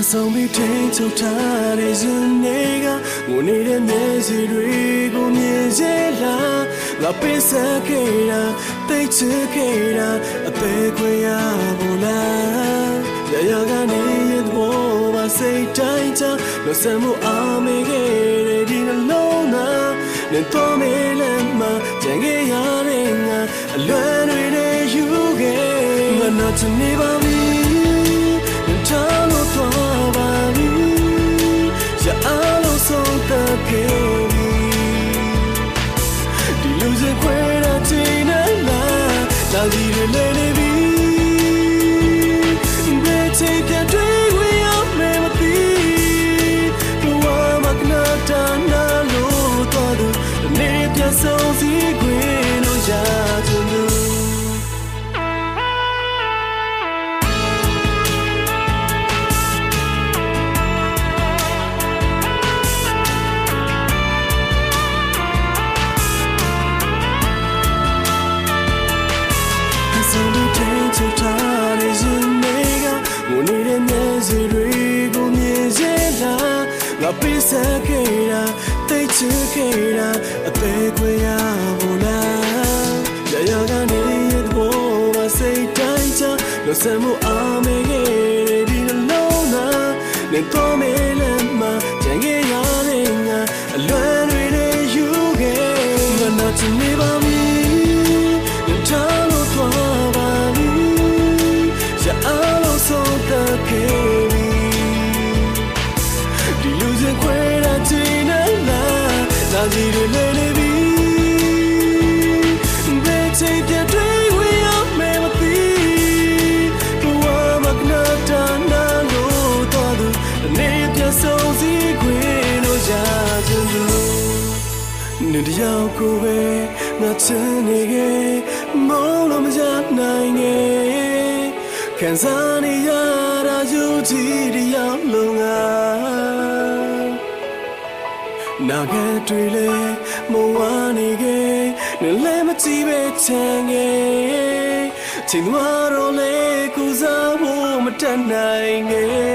န်ဆောင်ပြီးထိန်ချုပ်ထားတဲ့ဇင်နေကငိုနေတဲ့မျက်စိတွေကိုမြင်စေလားငါပေးဆက်ခဲ့တာတိတ်ချခဲ့တာအသေးခွေရဘူးလားရရကနေရဲ့ဘောပါစိတ်တိုင်းချလို့စမှုအားမေခဲ့တဲ့ဒီနှလုံးသားနဲ့တော့မေးလည်းမကြံခဲ့ရတဲ့ငါအလွယ်တွေနဲ့ယူခဲ့ငါနာချင်နေပါပြီ လားလာကြီးတွေလဲနေပြီဘယ်ချိန်ပြန်တွေ့ လားငါပေးဆက်ခဲ့တာတိတ်ချခဲ့တာအသေးခွေရဘူးလားရရကနေရဲ့ဘောပါစိတ်တိုင်းချလို့စမှုအားမေခဲ့တဲ့ဒီနှလုံးသားနဲ့တော့မေးလည်းမကြံခဲ့ လားလာကြည့်ရလဲနေပြီဘယ်ချိန်ပြတ်တွေ့ဝင်ရမယ်မသိဘဝမှာကနာတာနာလို့တော့သူအနေပြဆုံးစီခွေလို့ရချင်သူနေတယောက်ကိုပဲငါချင်နေခဲ့မောင်းလို့မရနိုင်ခဲ့ခံစားနေရတာယူကြည့်တယောက်လုံးငါ နာဂတ်တွေလေမဝနေခဲ့နေလဲမကြည့်ပဲချင်ခဲ့ချိန်သွားတော့လေကူစားဖို့မတတ်နိုင်ခဲ့